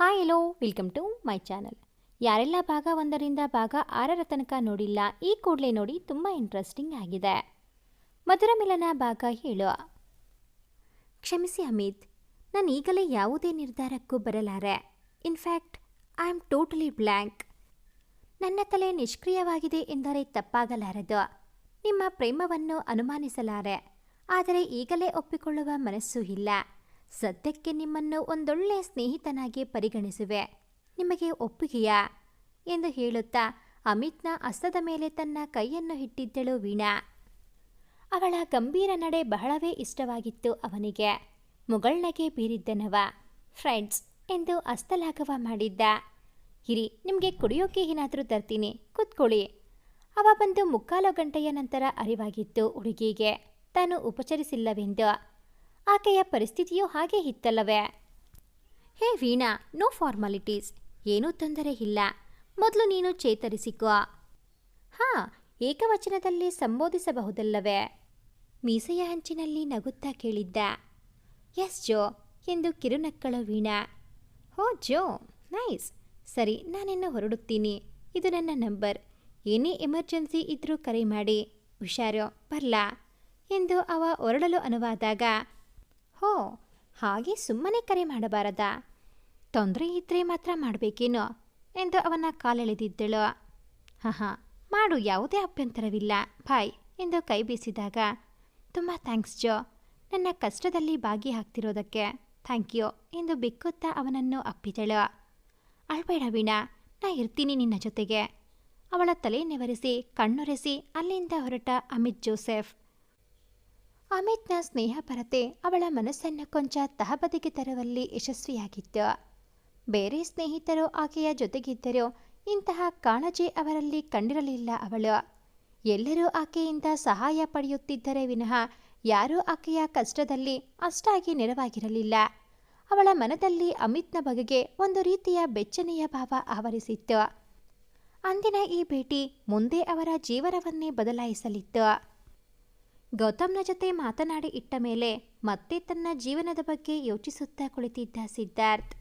Hi hello welcome to my channel ಯಾರೆಲ್ಲ ಭಾಗ ಒಂದರಿಂದ ಭಾಗ ಆರರ ತನಕ ನೋಡಿಲ್ಲ, ಈ ಕೂಡಲೇ ನೋಡಿ ತುಂಬ ಇಂಟ್ರೆಸ್ಟಿಂಗ್ ಆಗಿದೆ. ಮಧುರ ಮಿಲನ ಭಾಗ ಹೇಳು ಕ್ಷಮಿಸಿ ಅಮಿತ್, ನಾನು ಈಗಲೇ ಯಾವುದೇ ನಿರ್ಧಾರಕ್ಕೂ ಬರಲಾರೆ. In fact I am totally blank ನನ್ನ ತಲೆ ನಿಷ್ಕ್ರಿಯವಾಗಿದೆ ಎಂದರೆ ತಪ್ಪಾಗಲಾರದು. ನಿಮ್ಮ ಪ್ರೇಮವನ್ನು ಅನುಮಾನಿಸಲಾರೆ. ಆದರೆ ಈಗಲೇ ಒಪ್ಪಿಕೊಳ್ಳುವ ಮನಸ್ಸು ಇಲ್ಲ. ಸದ್ಯಕ್ಕೆ ನಿಮ್ಮನ್ನು ಒಂದೊಳ್ಳೆ ಸ್ನೇಹಿತನಾಗಿ ಪರಿಗಣಿಸುವೆ. ನಿಮಗೆ ಒಪ್ಪಿಗೆಯಾ? ಎಂದು ಹೇಳುತ್ತಾ ಅಮಿತ್ನ ಹಸ್ತದ ಮೇಲೆ ತನ್ನ ಕೈಯನ್ನು ಇಟ್ಟಿದ್ದಳು ವೀಣಾ. ಅವಳ ಗಂಭೀರ ನಡೆ ಬಹಳವೇ ಇಷ್ಟವಾಗಿತ್ತು ಅವನಿಗೆ. ಮುಗಳ್ನಗೆ ಬೀರಿದ್ದನವ. ಫ್ರೆಂಡ್ಸ್ ಎಂದು ಅಸ್ತಲಾಘವ ಮಾಡಿದ್ದ. ಹಿರಿ, ನಿಮಗೆ ಕುಡಿಯೋಕೆ ಏನಾದರೂ ತರ್ತೀನಿ. ಕೂತ್ಕೊಳ್ಳಿ. ಅವ ಬಂದು ಮುಕ್ಕಾಲು ಗಂಟೆಯ ನಂತರ ಅರಿವಾಗಿತ್ತು ಹುಡುಗಿಗೆ, ತಾನು ಉಪಚರಿಸಿಲ್ಲವೆಂದು. ಆಕೆಯ ಪರಿಸ್ಥಿತಿಯೂ ಹಾಗೆ ಇತ್ತಲ್ಲವೇ? ಹೇ ವೀಣಾ ನೋ ಫಾರ್ಮಾಲಿಟೀಸ್ ಏನೂ ತೊಂದರೆ ಇಲ್ಲ. ಮೊದಲು ನೀನು ಚೇತರಿಸಿಕೋ. ಹಾ, ಏಕವಚನದಲ್ಲಿ ಸಂಬೋಧಿಸಬಹುದಲ್ಲವೇ? ಮೀಸೆಯ ಹಂಚಿನಲ್ಲಿ ನಗುತ್ತಾ ಕೇಳಿದ್ದ. ಎಸ್ ಜೋ ಎಂದು ಕಿರುನಕ್ಕಳು ವೀಣಾ. ಹೋ ಜೋ ನೈಸ್ ಸರಿ, ನಾನಿನ್ನು ಹೊರಡುತ್ತೀನಿ. ಇದು ನನ್ನ ನಂಬರ್. ಏನೇ ಎಮರ್ಜೆನ್ಸಿ ಇದ್ರೂ ಕರೆ ಮಾಡಿ. ಹುಷಾರೋ, ಬರ್ಲಾ ಎಂದು ಅವ ಹೊರಡಲು ಅನುವಾದಾಗ ಹೋ, ಹಾಗೆ ಸುಮ್ಮನೆ ಕರೆ ಮಾಡಬಾರದಾ. ತೊಂದರೆ ಇದ್ರೆ ಮಾತ್ರ ಮಾಡಬೇಕೇನೋ ಎಂದು ಅವನ ಕಾಲೆಳೆದಿದ್ದಳು. ಹಾಂ ಮಾಡು ಯಾವುದೇ ಅಭ್ಯಂತರವಿಲ್ಲ, ಬಾಯ್ ಎಂದು ಕೈ ಬೀಸಿದಾಗ, ತುಂಬ ಥ್ಯಾಂಕ್ಸ್ ಜೋ, ನನ್ನ ಕಷ್ಟದಲ್ಲಿ ಭಾಗಿಯಾಗ್ತಿರೋದಕ್ಕೆ ಥ್ಯಾಂಕ್ ಯು ಎಂದು ಬಿಕ್ಕುತ್ತಾ ಅವನನ್ನು ಅಪ್ಪಿದಳು. ಅಳ್ಬೇಡ ವೀಣಾ, ನಾ ಇರ್ತೀನಿ ನಿನ್ನ ಜೊತೆಗೆ. ಅವಳ ತಲೆ ನೆವರಿಸಿ, ಕಣ್ಣೊರೆಸಿ ಅಲ್ಲಿಂದ ಹೊರಟ ಅಮಿತ್ ಜೋಸೆಫ್. ಅಮಿತ್ನ ಸ್ನೇಹಪರತೆ ಅವಳ ಮನಸ್ಸನ್ನು ಕೊಂಚ ತಹಬದಿಗೆ ತರುವಲ್ಲಿ ಯಶಸ್ವಿಯಾಗಿತ್ತು. ಬೇರೆ ಸ್ನೇಹಿತರು ಆಕೆಯ ಜೊತೆಗಿದ್ದರೂ ಇಂತಹ ಕಾಳಜಿ ಅವರಲ್ಲಿ ಕಂಡಿರಲಿಲ್ಲ ಅವಳು. ಎಲ್ಲರೂ ಆಕೆಯಿಂದ ಸಹಾಯ ಪಡೆಯುತ್ತಿದ್ದರೆ ವಿನಃ ಯಾರೂ ಆಕೆಯ ಕಷ್ಟದಲ್ಲಿ ಅಷ್ಟಾಗಿ ನೆರವಾಗಿರಲಿಲ್ಲ. ಅವಳ ಮನದಲ್ಲಿ ಅಮಿತ್ನ ಬಗೆಗೆ ಒಂದು ರೀತಿಯ ಬೆಚ್ಚನೆಯ ಭಾವ ಆವರಿಸಿತ್ತು. ಅಂದಿನ ಈ ಭೇಟಿ ಮುಂದೆ ಅವರ ಜೀವನವನ್ನೇ ಬದಲಾಯಿಸಲಿತ್ತು. ಗೌತಮ್ನ ಜೊತೆ ಮಾತನಾಡಿ ಇಟ್ಟ ಮೇಲೆ ಮತ್ತೆ ತನ್ನ ಜೀವನದ ಬಗ್ಗೆ ಯೋಚಿಸುತ್ತಾ ಕುಳಿತಿದ್ದ ಸಿದ್ಧಾರ್ಥ್.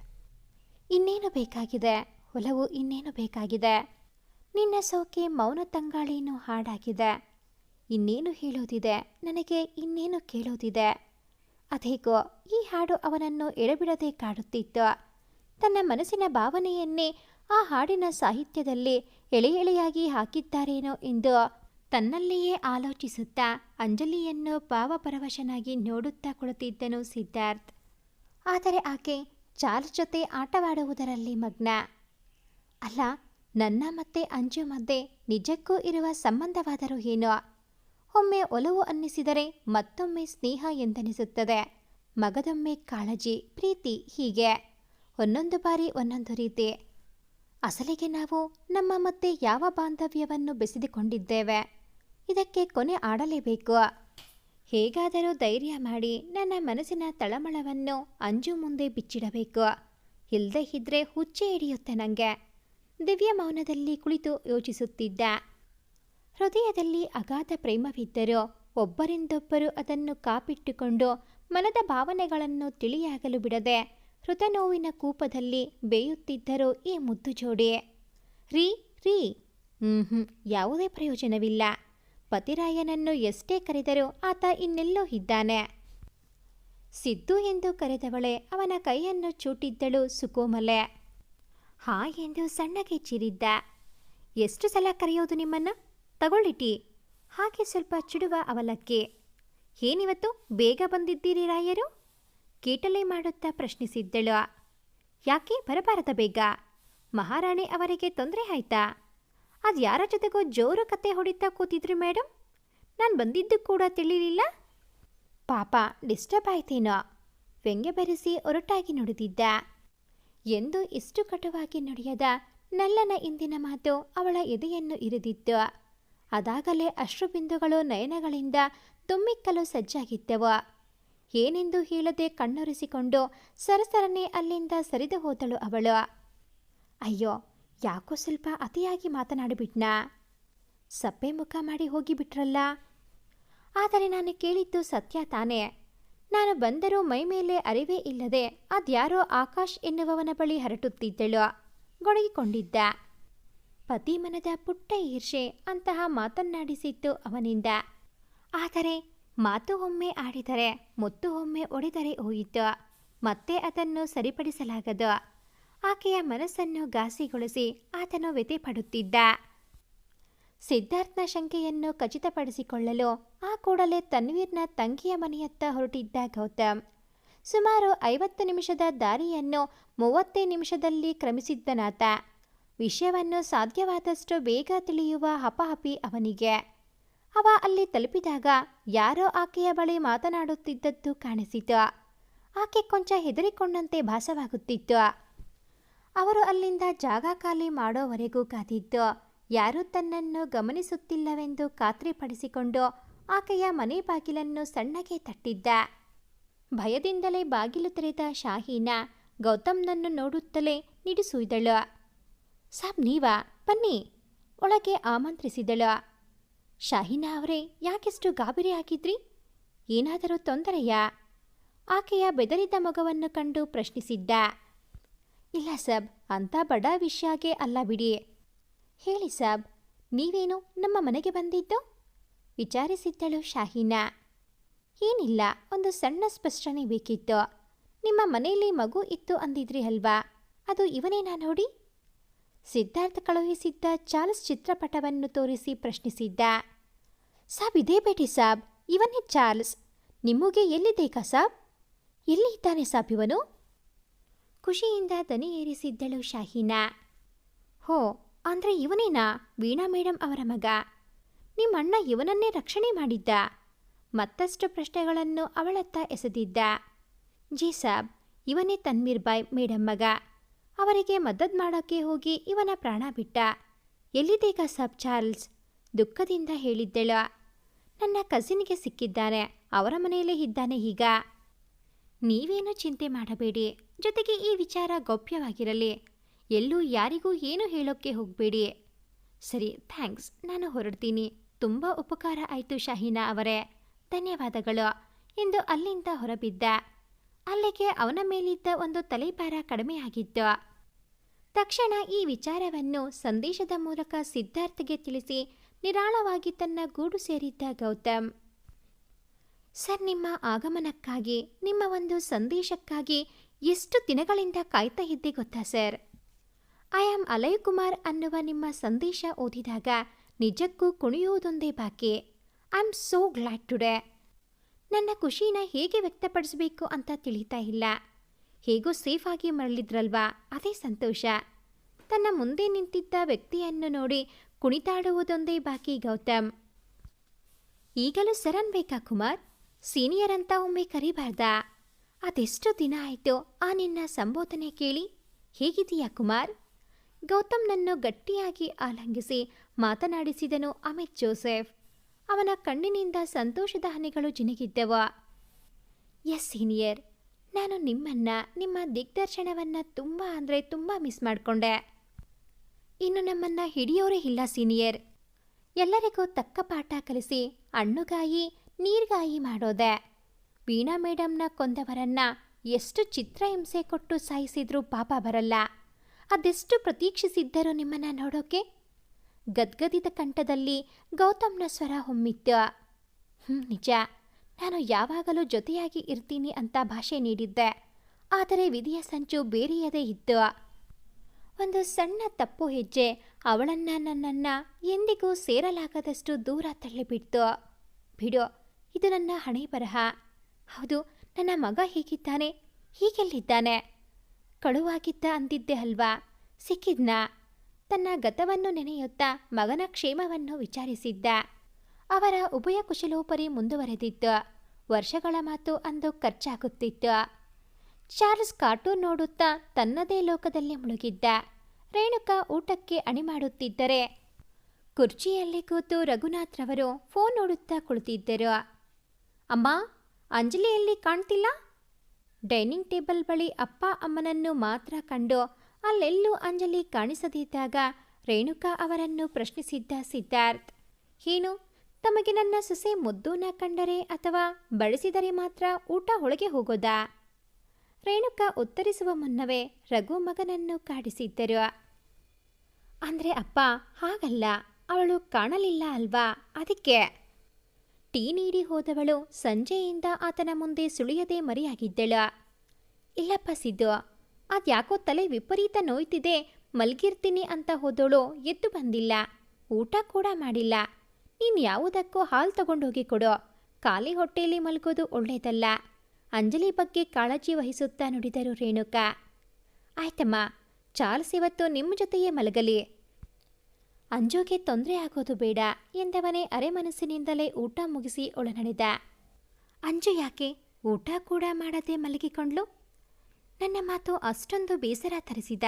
ಇನ್ನೇನು ಬೇಕಾಗಿದೆ? ಒಲವು ಇನ್ನೇನು ಬೇಕಾಗಿದೆ? ನಿನ್ನ ಸೋಕೆ ಮೌನ ತಂಗಾಳಿಯನ್ನು ಹಾಡಾಗಿದೆ. ಇನ್ನೇನು ಹೇಳೋದಿದೆ? ನನಗೆ ಇನ್ನೇನು ಕೇಳೋದಿದೆ? ಅದೇಗೋ, ಈ ಹಾಡು ಅವನನ್ನು ಎಡೆಬಿಡದೆ ಕಾಡುತ್ತಿತ್ತು ತನ್ನ ಮನಸ್ಸಿನ ಭಾವನೆಯನ್ನೇ ಆ ಹಾಡಿನ ಸಾಹಿತ್ಯದಲ್ಲಿ ಎಳೆ ಎಳೆಯಾಗಿ ಹಾಕಿದ್ದಾರೇನೋ ಎಂದು ತನ್ನಲ್ಲಿಯೇ ಆಲೋಚಿಸುತ್ತಾ ಅಂಜಲಿಯನ್ನು ಪಾವಪರವಶನಾಗಿ ನೋಡುತ್ತಾ ಕುಳಿತಿದ್ದನು ಸಿದ್ಧಾರ್ಥ್. ಆದರೆ ಆಕೆ ಚಾರ್ಲ್ಸ್ ಜೊತೆ ಆಟವಾಡುವುದರಲ್ಲಿ ಮಗ್ನ. ಅಲ್ಲ, ನನ್ನ ಮತ್ತೆ ಅಂಜು ಮಧ್ಯೆ ನಿಜಕ್ಕೂ ಇರುವ ಸಂಬಂಧವಾದರೂ ಏನೋ? ಒಮ್ಮೆ ಒಲವು ಅನ್ನಿಸಿದರೆ ಮತ್ತೊಮ್ಮೆ ಸ್ನೇಹ ಎಂದನಿಸುತ್ತದೆ. ಮಗದೊಮ್ಮೆ ಕಾಳಜಿ, ಪ್ರೀತಿ ಹೀಗೆ. ಒಂದೊಂದು ಬಾರಿ ಒಂದೊಂದು ರೀತಿ. ಅಸಲಿಗೆ ನಾವು ನಮ್ಮ ಮತ್ತೆ ಯಾವ ಬಾಂಧವ್ಯವನ್ನು ಬೆಸೆದುಕೊಂಡಿದ್ದೇವೆ? ಇದಕ್ಕೆ ಕೊನೆ ಆಡಲೇಬೇಕು. ಹೇಗಾದರೂ ಧೈರ್ಯ ಮಾಡಿ ನನ್ನ ಮನಸ್ಸಿನ ತಳಮಳವನ್ನು ಅಂಜು ಮುಂದೆ ಬಿಚ್ಚಿಡಬೇಕು. ಇಲ್ಲದೆ ಇದ್ರೆ ಹುಚ್ಚೆ ಹಿಡಿಯುತ್ತೆ ನನಗೆ ದಿವ್ಯ ಮೌನದಲ್ಲಿ ಕುಳಿತು ಯೋಚಿಸುತ್ತಿದ್ದ. ಹೃದಯದಲ್ಲಿ ಅಗಾಧ ಪ್ರೇಮವಿದ್ದರೂ ಒಬ್ಬರಿಂದೊಬ್ಬರು ಅದನ್ನು ಕಾಪಿಟ್ಟುಕೊಂಡು ಮನದ ಭಾವನೆಗಳನ್ನು ತಿಳಿಯಾಗಲು ಬಿಡದೆ ಹೃದನೋವಿನ ಕೂಪದಲ್ಲಿ ಬೇಯುತ್ತಿದ್ದರು ಈ ಮುದ್ದು ಜೋಡಿ. ರೀ ರೀ. ಹ್ಞೂ ಯಾವುದೇ ಪ್ರಯೋಜನವಿಲ್ಲ. ಪತಿರಾಯನನ್ನು ಎಷ್ಟೇ ಕರೆದರೂ ಆತ ಇನ್ನೆಲ್ಲೋ ಇದ್ದಾನೆ. ಸಿದ್ದು ಎಂದು ಕರೆದವಳೆ ಅವನ ಕೈಯನ್ನು ಚೂಟಿದ್ದಳು ಸುಕೋಮಲೆ. ಹಾ ಎಂದು ಸಣ್ಣಗೆ ಚಿರಿದ್ದ. ಎಷ್ಟು ಸಲ ಕರೆಯೋದು ನಿಮ್ಮನ್ನು? ತಗೊಳ್ಳಿಟಿ. ಹಾಗೆ ಸ್ವಲ್ಪ ಚಿಡುವ ಅವಲಕ್ಕಿ. ಏನಿವತ್ತು? ಬೇಗ ಬಂದಿದ್ದೀರಿ ರಾಯರು? ಕೀಟಲೆ ಮಾಡುತ್ತಾ ಪ್ರಶ್ನಿಸಿದ್ದಳು. ಯಾಕೆ? ಬರಬಾರದ ಬೇಗ. ಮಹಾರಾಣಿ ಅವರಿಗೆ ತೊಂದರೆ ಆಯ್ತಾ? ಅದು ಯಾರ ಜೊತೆಗೋ ಜೋರು ಕತೆ ಹೊಡಿತಾ ಕೂತಿದ್ರಿ ಮೇಡಮ್ ನಾನು ಬಂದಿದ್ದು ಕೂಡ ತಿಳಿಲಿಲ್ಲ. ಪಾಪ, ಡಿಸ್ಟರ್ಬ್ ಆಯ್ತೇನೋ? ವ್ಯಂಗ್ಯ ಬೆರೆಸಿ ಒರಟಾಗಿ ನುಡಿದಿದ್ದ. ಎಂದು ಇಷ್ಟು ಕಟುವಾಗಿ ನುಡಿಯದ ನಲ್ಲನ ಇಂದಿನ ಮಾತು ಅವಳ ಎದೆಯನ್ನು ಇರಿದಿತ್ತು. ಅದಾಗಲೇ ಅಶ್ರುಬಿಂದುಗಳು ನಯನಗಳಿಂದ ತುಮ್ಮಿಕ್ಕಲು ಸಜ್ಜಾಗಿದ್ದವು. ಏನೆಂದು ಹೇಳದೆ ಕಣ್ಣೊರೆಸಿಕೊಂಡು ಸರಸರನೆ ಅಲ್ಲಿಂದ ಸರಿದು ಹೋದಳು ಅವಳು. ಅಯ್ಯೋ ಯಾಕೋ ಸ್ವಲ್ಪ ಅತಿಯಾಗಿ ಮಾತನಾಡಿಬಿಟ್ನಾ? ಸಪ್ಪೆ ಮುಖ ಮಾಡಿ ಹೋಗಿಬಿಟ್ರಲ್ಲ ಆದರೆ ನಾನು ಕೇಳಿದ್ದು ಸತ್ಯ ತಾನೇ. ನಾನು ಬಂದರೂ ಮೈ ಮೇಲೆ ಅರಿವೇ ಇಲ್ಲದೆ ಅದ್ಯಾರೋ ಆಕಾಶ್ ಎನ್ನುವವನ ಬಳಿ ಹರಟುತ್ತಿದ್ದಳು. ಗೊಣಗಿಕೊಂಡಿದ್ದ. ಪತಿ ಮನದ ಪುಟ್ಟ ಈರ್ಷೆ ಅಂತಹ ಮಾತನ್ನಾಡಿಸಿತ್ತು ಅವನಿಂದ. ಆದರೆ ಮಾತು ಒಮ್ಮೆ ಆಡಿದರೆ, ಮುತ್ತು ಒಮ್ಮೆ ಒಡೆದರೆ ಹೋಯಿತು. ಮತ್ತೆ ಅದನ್ನು ಸರಿಪಡಿಸಲಾಗದು. ಆಕೆಯ ಮನಸ್ಸನ್ನು ಘಾಸಿಗೊಳಿಸಿ ಆತನು ವ್ಯಥೆ ಪಡುತ್ತಿದ್ದ ಸಿದ್ಧಾರ್ಥನ ಶಂಕೆಯನ್ನು ಖಚಿತಪಡಿಸಿಕೊಳ್ಳಲು ಆ ಕೂಡಲೇ ತನ್ವೀರ್ನ ತಂಗಿಯ ಮನೆಯತ್ತ ಹೊರಟಿದ್ದ ಗೌತಮ್. ಸುಮಾರು ಐವತ್ತು ನಿಮಿಷದ ದಾರಿಯನ್ನು ಮೂವತ್ತೇ ನಿಮಿಷದಲ್ಲಿ ಕ್ರಮಿಸಿದ್ದನಾತ. ವಿಷಯವನ್ನು ಸಾಧ್ಯವಾದಷ್ಟು ಬೇಗ ತಿಳಿಯುವ ಹಪಹಪಿ ಅವನಿಗೆ. ಅವ ಅಲ್ಲಿ ತಲುಪಿದಾಗ ಯಾರೋ ಆಕೆಯ ಬಳಿ ಮಾತನಾಡುತ್ತಿದ್ದದ್ದು ಕಾಣಿಸಿತು. ಆಕೆ ಕೊಂಚ ಹೆದರಿಕೊಂಡಂತೆ ಭಾಸವಾಗುತ್ತಿತ್ತು. ಅವರು ಅಲ್ಲಿಂದ ಜಾಗ ಖಾಲಿ ಮಾಡೋವರೆಗೂ ಕಾದಿದ್ದು. ಯಾರೂ ತನ್ನನ್ನು ಗಮನಿಸುತ್ತಿಲ್ಲವೆಂದು ಖಾತ್ರಿಪಡಿಸಿಕೊಂಡು ಆಕೆಯ ಮನೆ ಬಾಗಿಲನ್ನು ಸಣ್ಣಗೆ ತಟ್ಟಿದ್ದ. ಭಯದಿಂದಲೇ ಬಾಗಿಲು ತೆರೆದ ಶಾಹೀನ ಗೌತಮ್ನನ್ನು ನೋಡುತ್ತಲೇ ನಿಡಿಸುವುದಳು ಸಾಬ್, ನೀವಾ? ಬನ್ನಿ. ಒಳಗೆ ಆಮಂತ್ರಿಸಿದಳು. ಶಾಹೀನಾ ಅವರೇ, ಯಾಕೆಷ್ಟು ಗಾಬರಿ ಆಗಿದ್ರಿ? ಏನಾದರೂ ತೊಂದರೆಯಾ? ಆಕೆಯ ಬೆದರಿದ ಮಗವನ್ನು ಕಂಡು ಪ್ರಶ್ನಿಸಿದ್ದ. ಇಲ್ಲ ಸಾಬ್, ಅಂಥ ಬಡ ವಿಷಯಕ್ಕೆ ಅಲ್ಲ ಬಿಡಿ. ಹೇಳಿ ಸಾಬ್, ನೀವೇನು ನಮ್ಮ ಮನೆಗೆ ಬಂದಿದ್ದು? ವಿಚಾರಿಸಿದ್ದಳು ಶಾಹೀನಾ. ಏನಿಲ್ಲ, ಒಂದು ಸಣ್ಣ ಸ್ಪಷ್ಟನೆ ಬೇಕಿತ್ತು. ನಿಮ್ಮ ಮನೆಯಲ್ಲಿ ಮಗು ಇತ್ತು ಅಂದಿದ್ರಿ ಅಲ್ವಾ? ಅದು ಇವನೇನಾ ನೋಡಿ? ಸಿದ್ಧಾರ್ಥ ಕಳುಹಿಸಿದ್ದ ಚಾರ್ಲ್ಸ್ ಚಿತ್ರಪಟವನ್ನು ತೋರಿಸಿ ಪ್ರಶ್ನಿಸಿದ್ದ. ಸಾಬ್, ಇದೇ ಬೇಟಿ ಸಾಬ್, ಇವನೇ ಚಾರ್ಲ್ಸ್. ನಿಮಗೆ ಎಲ್ಲಿದ್ದೇಕಾ ಸಾಬ್? ಎಲ್ಲಿ ಇದ್ದಾನೆ ಸಾಬ್ ಇವನು? ಖುಷಿಯಿಂದ ದನಿ ಏರಿಸಿದ್ದಳು ಶಾಹೀನಾ. ಹೋ, ಅಂದ್ರೆ ಇವನೇನಾ? ವೀಣಾ ಮೇಡಮ್ ಅವರ ಮಗ. ನಿಮ್ಮಣ್ಣ ಇವನನ್ನೇ ರಕ್ಷಣೆ ಮಾಡಿದ್ದ. ಮತ್ತಷ್ಟು ಪ್ರಶ್ನೆಗಳನ್ನು ಅವಳತ್ತ ಎಸೆದಿದ್ದ. ಜಿ ಸಾಬ್, ಇವನೇ ತನ್ವೀರ್ ಬಾಯ್ ಮೇಡಮ್ ಮಗ. ಅವರಿಗೆ ಮದ್ದದ್ ಮಾಡೋಕ್ಕೆ ಹೋಗಿ ಇವನ ಪ್ರಾಣ ಬಿಟ್ಟ. ಎಲ್ಲಿದ್ದೀಗ ಸಾಬ್ ಚಾರ್ಲ್ಸ್? ದುಃಖದಿಂದ ಹೇಳಿದ್ದಳು. ನನ್ನ ಕಸಿನ್ಗೆ ಸಿಕ್ಕಿದ್ದಾನೆ. ಅವರ ಮನೆಯಲ್ಲೇ ಇದ್ದಾನೆ ಈಗ. ನೀವೇನು ಚಿಂತೆ ಮಾಡಬೇಡಿ. ಜೊತೆಗೆ ಈ ವಿಚಾರ ಗೌಪ್ಯವಾಗಿರಲಿ. ಎಲ್ಲೂ ಯಾರಿಗೂ ಏನು ಹೇಳೋಕ್ಕೆ ಹೋಗಬೇಡಿ. ಸರಿ, ಥ್ಯಾಂಕ್ಸ್. ನಾನು ಹೊರಡ್ತೀನಿ. ತುಂಬ ಉಪಕಾರ ಆಯಿತು ಶಾಹೀನಾ ಅವರೇ. ಧನ್ಯವಾದಗಳು. ಎಂದು ಅಲ್ಲಿಂದ ಹೊರಬಿದ್ದ. ಅಲ್ಲಿಗೆ ಅವನ ಮೇಲಿದ್ದ ಒಂದು ತಲೆಭಾರ ಕಡಿಮೆಯಾಗಿತ್ತು. ತಕ್ಷಣ ಈ ವಿಚಾರವನ್ನು ಸಂದೇಶದ ಮೂಲಕ ಸಿದ್ಧಾರ್ಥಗೆ ತಿಳಿಸಿ, ನಿರಾಳವಾಗಿ ತನ್ನ ಗೂಡು ಸೇರಿದ್ದ ಗೌತಮ್. ಸರ್, ನಿಮ್ಮ ಆಗಮನಕ್ಕಾಗಿ, ನಿಮ್ಮ ಒಂದು ಸಂದೇಶಕ್ಕಾಗಿ ಎಷ್ಟು ದಿನಗಳಿಂದ ಕಾಯ್ತಾ ಇದ್ದೆ ಗೊತ್ತಾ sir? I am Alay Kumar ಅನ್ನುವ ನಿಮ್ಮ ಸಂದೇಶ ಓದಿದಾಗ ನಿಜಕ್ಕೂ ಕುಣಿಯುವುದೊಂದೇ ಬಾಕಿ. I am so glad today ನನ್ನ ಖುಷಿನ ಹೇಗೆ ವ್ಯಕ್ತಪಡಿಸಬೇಕು ಅಂತ ತಿಳಿತಾ ಇಲ್ಲ. ಹೇಗೋ ಸೇಫಾಗಿ ಮರಳಿದ್ರಲ್ವಾ? ಅದೇ ಸಂತೋಷ. ತನ್ನ ಮುಂದೆ ನಿಂತಿದ್ದ ವ್ಯಕ್ತಿಯನ್ನು ನೋಡಿ ಕುಣಿತಾಡುವುದೊಂದೇ ಬಾಕಿ ಗೌತಮ್. ಈಗಲೂ ಸರ್ ಕುಮಾರ್? ಸೀನಿಯರ್ ಅಂತ ಒಮ್ಮೆ ಕರಿಬಾರ್ದಾ? ಅದೆಷ್ಟು ದಿನ ಆಯಿತು ಆ ನಿನ್ನ ಸಂಬೋಧನೆ ಕೇಳಿ? ಹೇಗಿದೀಯಾ ಕುಮಾರ್? ಗೌತಮ್ನನ್ನು ಗಟ್ಟಿಯಾಗಿ ಆಲಂಗಿಸಿ ಮಾತನಾಡಿಸಿದನು ಅಮಿತ್ ಜೋಸೆಫ್. ಅವನ ಕಣ್ಣಿನಿಂದ ಸಂತೋಷದ ಹನಿಗಳು ಜಿನಗಿದ್ದವ. S, senior. ನಾನು ನಿಮ್ಮನ್ನ, ನಿಮ್ಮ ದಿಗ್ದರ್ಶನವನ್ನ ತುಂಬ ಅಂದರೆ ತುಂಬ ಮಿಸ್ ಮಾಡಿಕೊಂಡೆ. ಇನ್ನು ನಮ್ಮನ್ನ ಹಿಡಿಯೋರೇ ಇಲ್ಲ, ಸೀನಿಯರ್. ಎಲ್ಲರಿಗೂ ತಕ್ಕ ಪಾಠ ಕಲಿಸಿ, ಹಣ್ಣುಗಾಯಿ ನೀರ್ಗಾಯಿ ಮಾಡೋದೆ. ವೀಣಾ ಮೇಡಮ್ನ ಕೊಂದವರನ್ನ ಎಷ್ಟು ಚಿತ್ರ ಹಿಂಸೆ ಕೊಟ್ಟು ಸಾಯಿಸಿದ್ರೂ ಪಾಪ ಬರಲ್ಲ. ಅದೆಷ್ಟು ಪ್ರತೀಕ್ಷಿಸಿದ್ದರು ನಿಮ್ಮನ್ನ ನೋಡೋಕೆ? ಗದ್ಗದಿದ ಕಂಠದಲ್ಲಿ ಗೌತಮ್ನ ಸ್ವರ ಹೊಮ್ಮಿತ್ತು. ಹ್ಮ್, ನಿಜ. ನಾನು ಯಾವಾಗಲೂ ಜೊತೆಯಾಗಿ ಇರ್ತೀನಿ ಅಂತ ಭಾಷೆ ನೀಡಿದ್ದೆ. ಆದರೆ ವಿಧಿಯ ಸಂಚು ಬೇರೆಯದೇ ಇತ್ತು. ಒಂದು ಸಣ್ಣ ತಪ್ಪು ಹೆಜ್ಜೆ ಅವಳನ್ನ ನನ್ನನ್ನು ಎಂದಿಗೂ ಸೇರಲಾಗದಷ್ಟು ದೂರ ತಳ್ಳಿಬಿಡ್ತು. ಬಿಡು ಇದು ನನ್ನ ಹಣೆ ಬರಹ. ಹೌದು, ನನ್ನ ಮಗ ಹೀಗಿದ್ದಾನೆ. ಹೀಗೆಲ್ಲಿದ್ದಾನೆ? ಕಳುವಾಗಿದ್ದ ಅಂದಿದ್ದೆ ಅಲ್ವಾ? ಸಿಕ್ಕಿದ್ನ? ತನ್ನ ಗತವನ್ನು ನೆನೆಯುತ್ತಾ ಮಗನ ಕ್ಷೇಮವನ್ನು ವಿಚಾರಿಸಿದ್ದ. ಅವರ ಉಭಯ ಕುಶಲೋಪರಿ ಮುಂದುವರೆದಿತ್ತು. ವರ್ಷಗಳ ಮಾತು ಅಂದು ಖರ್ಚಾಗುತ್ತಿತ್ತು. ಚಾರ್ಲ್ಸ್ ಕಾರ್ಟೂನ್ ನೋಡುತ್ತಾ ತನ್ನದೇ ಲೋಕದಲ್ಲಿ ಮುಳುಗಿದ್ದ. ರೇಣುಕಾ ಊಟಕ್ಕೆ ಅಣಿ ಮಾಡುತ್ತಿದ್ದರೆ ಕುರ್ಚಿಯಲ್ಲಿ ಕೂತು ರಘುನಾಥ್ರವರು ಫೋನ್ ನೋಡುತ್ತಾ ಕುಳಿತಿದ್ದರು. ಅಮ್ಮ, ಅಂಜಲಿಯಲ್ಲಿ ಕಾಣ್ತಿಲ್ಲ? ಡೈನಿಂಗ್ ಟೇಬಲ್ ಬಳಿ ಅಪ್ಪ ಅಮ್ಮನನ್ನು ಮಾತ್ರ ಕಂಡು ಅಲ್ಲೆಲ್ಲೂ ಅಂಜಲಿ ಕಾಣಿಸದಿದ್ದಾಗ ರೇಣುಕಾ ಅವರನ್ನು ಪ್ರಶ್ನಿಸಿದ್ದ ಸಿದ್ಧಾರ್ಥ್ ಏನು ತಮಗೆ ನನ್ನ ಸೊಸೆ ಮುದ್ದೂನ ಕಂಡರೆ ಅಥವಾ ಬಳಸಿದರೆ ಮಾತ್ರ ಊಟ ಒಳಗೆ ಹೋಗೋದಾ? ರೇಣುಕಾ ಉತ್ತರಿಸುವ ಮುನ್ನವೇ ರಘು ಮಗನನ್ನು ಕಾಡಿಸಿದ್ದರು. ಅಂದ್ರೆ ಅಪ್ಪ, ಹಾಗಲ್ಲ, ಅವಳು ಕಾಣಲಿಲ್ಲ ಅಲ್ವಾ, ಅದಕ್ಕೆ? ಟೀ ನೀಡಿ ಹೋದವಳು ಸಂಜೆಯಿಂದ ಆತನ ಮುಂದೆ ಸುಳಿಯದೆ ಮರೆಯಾಗಿದ್ದಳು. ಇಲ್ಲಪ್ಪ ಸಿದ್ದು, ಅದ್ಯಾಕೋ ತಲೆ ವಿಪರೀತ ನೋಯ್ತಿದೆ, ಮಲ್ಗಿರ್ತೀನಿ ಅಂತ ಹೋದೋಳು ಎದ್ದು ಬಂದಿಲ್ಲ. ಊಟ ಕೂಡ ಮಾಡಿಲ್ಲ. ನೀನು ಯಾವುದಕ್ಕೂ ಹಾಲು ತಗೊಂಡೋಗಿ ಕೊಡು. ಖಾಲಿ ಹೊಟ್ಟೆಯಲ್ಲಿ ಮಲಗೋದು ಒಳ್ಳೇದಲ್ಲ. ಅಂಜಲಿ ಬಗ್ಗೆ ಕಾಳಜಿ ವಹಿಸುತ್ತಾ ನುಡಿದರು ರೇಣುಕಾ. ಆಯ್ತಮ್ಮ, ಚಾರ್ಲ್ಸ್ ಇವತ್ತು ನಿಮ್ಮ ಜೊತೆಯೇ ಮಲಗಲಿ. ಅಂಜುಗೆ ತೊಂದರೆ ಆಗೋದು ಬೇಡ ಎಂದವನೇ ಅರೆಮನಸ್ಸಿನಿಂದಲೇ ಊಟ ಮುಗಿಸಿ ಒಳನಡೆದ. ಅಂಜು ಯಾಕೆ? ಊಟ ಕೂಡ ಮಾಡದೆ ಮಲಗಿಕೊಂಡ್ಲು? ನನ್ನ ಮಾತು ಅಷ್ಟೊಂದು ಬೇಸರ ತರಿಸಿದ.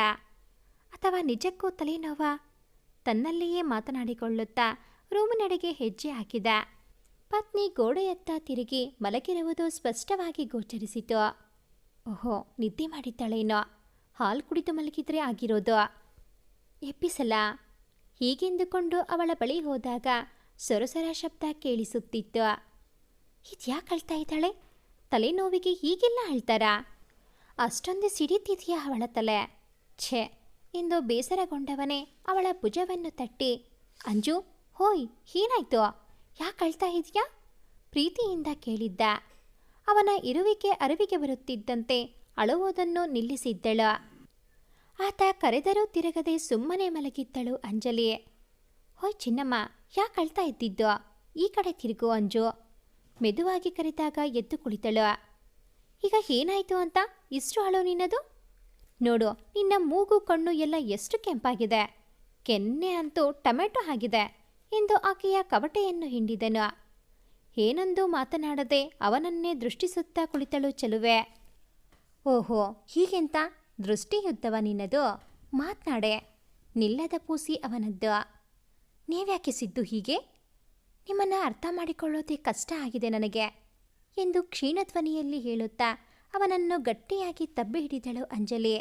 ಅಥವಾ ನಿಜಕ್ಕೂ ತಲೆನೋವ? ತನ್ನಲ್ಲಿಯೇ ಮಾತನಾಡಿಕೊಳ್ಳುತ್ತಾ ರೂಮಿನಡೆಗೆ ಹೆಜ್ಜೆ ಹಾಕಿದ. ಪತ್ನಿ ಗೋಡೆಯತ್ತ ತಿರುಗಿ ಮಲಗಿರುವುದು ಸ್ಪಷ್ಟವಾಗಿ ಗೋಚರಿಸಿತು. ಓಹೋ, ನಿದ್ದೆ ಮಾಡಿದ್ದಾಳೇನೋ? ಹಾಲು ಕುಡಿದು ಮಲಗಿದ್ರೆ ಆಗಿರೋದು. ಎಪ್ಪಿಸಲ ಹೀಗೆಂದುಕೊಂಡು ಅವಳ ಬಳಿ ಹೋದಾಗ ಸೊರಸರ ಶಬ್ದ ಕೇಳಿಸುತ್ತಿತ್ತು. ಇದ್ಯಾಕೆ ಅಳ್ತಾ ಇದ್ದಾಳೆ? ತಲೆನೋವಿಗೆ ಹೀಗೆಲ್ಲ ಅಳ್ತಾರಾ? ಅಷ್ಟೊಂದು ಸಿಡಿತಿದೆಯಾ ಅವಳ ತಲೆ? ಛೆ ಎಂದು ಬೇಸರಗೊಂಡವನೇ ಅವಳ ಭುಜವನ್ನು ತಟ್ಟಿ, ಅಂಜು, ಹೋಯ್ ಏನಾಯ್ತು ಯಾಕೆ ಅಳ್ತಾ ಇದೆಯಾ? ಪ್ರೀತಿಯಿಂದ ಕೇಳಿದ್ದ. ಅವನ ಇರುವಿಕೆ ಅರಿವಿಗೆ ಬರುತ್ತಿದ್ದಂತೆ ಅಳುವುದನ್ನು ನಿಲ್ಲಿಸಿದ್ದಳು. ಆತ ಕರೆದರೂ ತಿರುಗದೆ ಸುಮ್ಮನೆ ಮಲಗಿದ್ದಳು ಅಂಜಲಿ ಹೋಯ್ ಚಿನ್ನಮ್ಮ, ಯಾಕೆ ಅಳ್ತಾ ಇದ್ದಿದ್ದು? ಈ ಕಡೆ ತಿರುಗು ಅಂಜು. ಮೆದುವಾಗಿ ಕರೆದಾಗ ಎದ್ದು ಕುಳಿತಳು. ಈಗ ಏನಾಯ್ತು ಅಂತ? ಇಷ್ಟು ಅಳು ನಿನ್ನದು? ನೋಡು, ನಿನ್ನ ಮೂಗು ಕಣ್ಣು ಎಲ್ಲ ಎಷ್ಟು ಕೆಂಪಾಗಿದೆ. ಕೆನ್ನೆ ಅಂತೂ ಟೊಮೆಟೊ ಆಗಿದೆ, ಎಂದು ಆಕೆಯ ಕವಟೆಯನ್ನು ಹಿಂಡಿದನು. ಏನೊಂದು ಮಾತನಾಡದೆ ಅವನನ್ನೇ ದೃಷ್ಟಿಸುತ್ತಾ ಕುಳಿತಳು ಚೆಲುವೆ. ಓಹೋ, ಹೀಗೆಂತ? ದೃಷ್ಟಿಯುದ್ದವ ನಿನ್ನದು, ಮಾತ್ನಾಡೆ. ನಿಲ್ಲದ ಪೂಸಿ ಅವನದ್ದು. ನೀವ್ಯಾಕೆ ಸಿದ್ದು ಹೀಗೆ? ನಿಮ್ಮನ್ನು ಅರ್ಥ ಮಾಡಿಕೊಳ್ಳೋದೇ ಕಷ್ಟ ಆಗಿದೆ ನನಗೆ, ಎಂದು ಕ್ಷೀಣಧ್ವನಿಯಲ್ಲಿ ಹೇಳುತ್ತಾ ಅವನನ್ನು ಗಟ್ಟಿಯಾಗಿ ತಬ್ಬಿ ಹಿಡಿದಳು ಅಂಜಲಿ.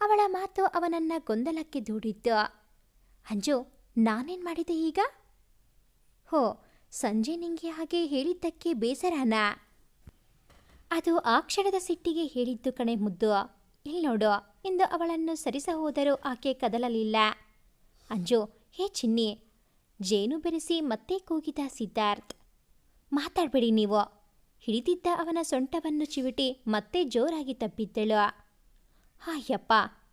ಅವಳ ಮಾತು ಅವನನ್ನ ಗೊಂದಲಕ್ಕೆ ದೂಡಿದ್ದು ಅಂಜು, ನಾನೇನು ಮಾಡಿದೆ ಈಗ? ಹೋ, ಸಂಜೆ ನಿಂಗೆ ಹಾಗೆ ಹೇಳಿದ್ದಕ್ಕೆ ಬೇಸರನಾ? ಅದು ಆ ಕ್ಷಣದ ಸಿಟ್ಟಿಗೆ ಹೇಳಿದ್ದು ಕಣೆ ಮುದ್ದು. ಇಲ್ಲಿ ನೋಡು ಎಂದು ಅವಳನ್ನು ಸರಿಸ ಹೋದರೂ ಆಕೆ ಕದಲಲಿಲ್ಲ. ಅಂಜು, ಹೇ ಚಿನ್ನಿ, ಜೇನು ಬೆರೆಸಿ ಮತ್ತೆ ಕೂಗಿದ ಸಿದ್ಧಾರ್ಥ್. ಮಾತಾಡಬೇಡಿ ನೀವು. ಹಿಡಿದಿದ್ದ ಅವನ ಸೊಂಟವನ್ನು ಚಿವಿಟಿ ಮತ್ತೆ ಜೋರಾಗಿ ತಬ್ಬಿದ್ದಳು. ಹಾಯಪ್ಪ,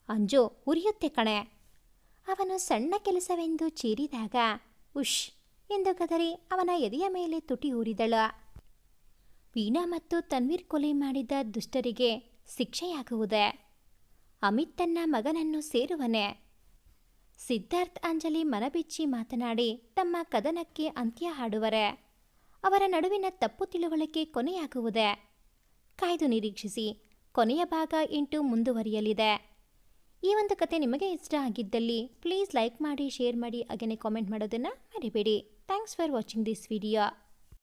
ಅಂಜು, ಉರಿಯುತ್ತೆ ಕಣೆ. ಅವನು ಸಣ್ಣ ಕೆಲಸವೆಂದು ಚೀರಿದಾಗ, ಉಷ್, ಎಂದು ಗದರಿ ಅವನ ಎದೆಯ ಮೇಲೆ ತುಟಿ ಊರಿದಳು. ವೀಣಾ ಮತ್ತು ತನ್ವೀರ್ ಕೊಲೆ ಮಾಡಿದ ದುಷ್ಟರಿಗೆ ಶಿಕ್ಷೆಯಾಗುವುದೇ? ಅಮಿತ್ ತನ್ನ ಮಗನನ್ನು ಸೇರುವನೆ? ಸಿದ್ಧಾರ್ಥ್ ಅಂಜಲಿ ಮನಬಿಚ್ಚಿ ಮಾತನಾಡಿ ತಮ್ಮ ಕದನಕ್ಕೆ ಅಂತ್ಯ ಹಾಡುವರೆ? ಅವರ ನಡುವಿನ ತಪ್ಪು ತಿಳುವಳಿಕೆ ಕೊನೆಯಾಗುವುದೇ? ಕಾಯ್ದು ನಿರೀಕ್ಷಿಸಿ, ಕೊನೆಯ ಭಾಗ ಇಂಟು ಮುಂದುವರಿಯಲಿದೆ. ಈ ಒಂದು ಕತೆ ನಿಮಗೆ ಇಷ್ಟ ಆಗಿದ್ದಲ್ಲಿ ಪ್ಲೀಸ್ ಲೈಕ್ ಮಾಡಿ, ಶೇರ್ ಮಾಡಿ ಹಾಗೆಯೇ ಕಾಮೆಂಟ್ ಮಾಡೋದನ್ನು ಮರಿಬೇಡಿ. Thanks for watching this video.